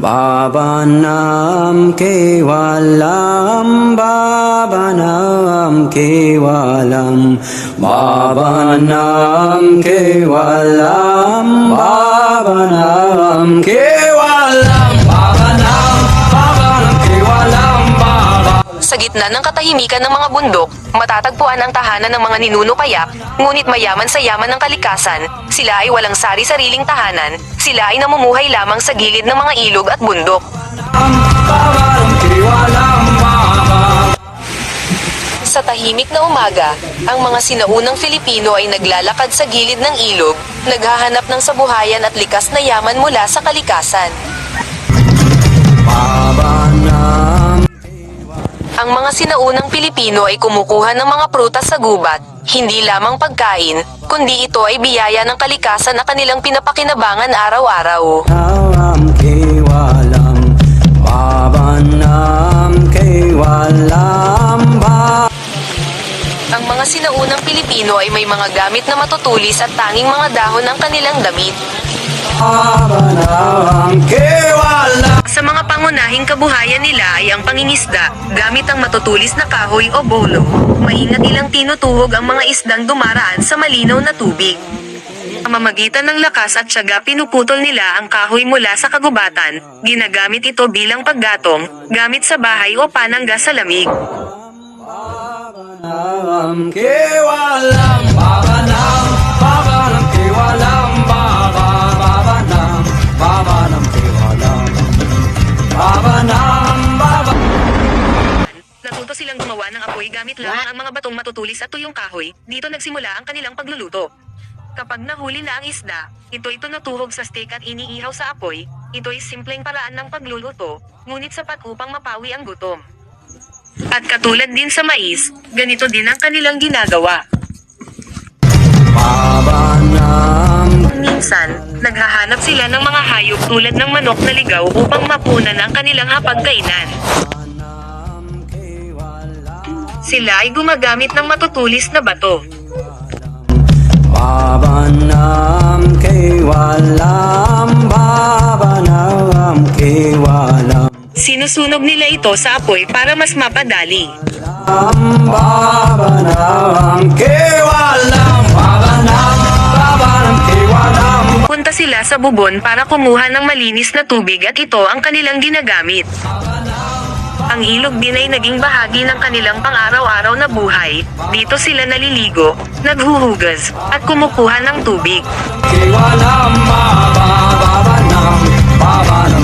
Bhavanam Kevalam Bhavanam Kevalam Bhavanam Kevalam Bhavanam Kevalam Sa gitna ng katahimikan ng mga bundok, matatagpuan ang tahanan ng mga ninuno payak, ngunit mayaman sa yaman ng kalikasan, sila ay walang sari-sariling tahanan, sila ay namumuhay lamang sa gilid ng mga ilog at bundok. Sa tahimik na umaga, ang mga sinaunang Filipino ay naglalakad sa gilid ng ilog, naghahanap ng sabuhayan at likas na yaman mula sa kalikasan. Bhavanam Ang mga sinaunang Pilipino ay kumukuha ng mga prutas sa gubat, hindi lamang pagkain, kundi ito ay biyaya ng kalikasan na kanilang pinapakinabangan araw-araw. Ang mga sinaunang Pilipino ay may mga gamit na matutulis at tanging mga dahon ang kanilang damit. Sa mga pangunahing kabuhayan nila ay ang pangingisda, gamit ang matutulis na kahoy o bolo. Maingat ilang tinutuhog ang mga isdang dumaraan sa malinaw na tubig. Sa mamagitan ng lakas at syaga pinuputol nila ang kahoy mula sa kagubatan, ginagamit ito bilang paggatong, gamit sa bahay o panangga sa lamig. Bhavanam silang gumawa ng apoy gamit lamang ang mga batong matutulis at tuyong kahoy, dito nagsimula ang kanilang pagluluto. Kapag nahuli na ang isda, ito ito natuhog sa steak at iniihaw sa apoy, ito ay simpleng paraan ng pagluluto, ngunit sapat upang mapawi ang gutom. At katulad din sa mais, ganito din ang kanilang ginagawa. Minsan, naghahanap sila ng mga hayop tulad ng manok na ligaw upang mapunan ang kanilang hapagkainan. Sila ay gumagamit ng matutulis na bato. Bhavanam Kevalam Bhavanam Kevalam Sinusunog nila ito sa apoy para mas mapadali. Bhavanam Kevalam Bhavanam Bhavanam Kevalam Punta sila sa bubon para kumuha ng malinis na tubig at ito ang kanilang ginagamit. Ang ilog din ay naging bahagi ng kanilang pang-araw-araw na buhay. Dito sila naliligo, naghuhugas, at kumukuha ng tubig. Kevalam Bhavanam Bhavanam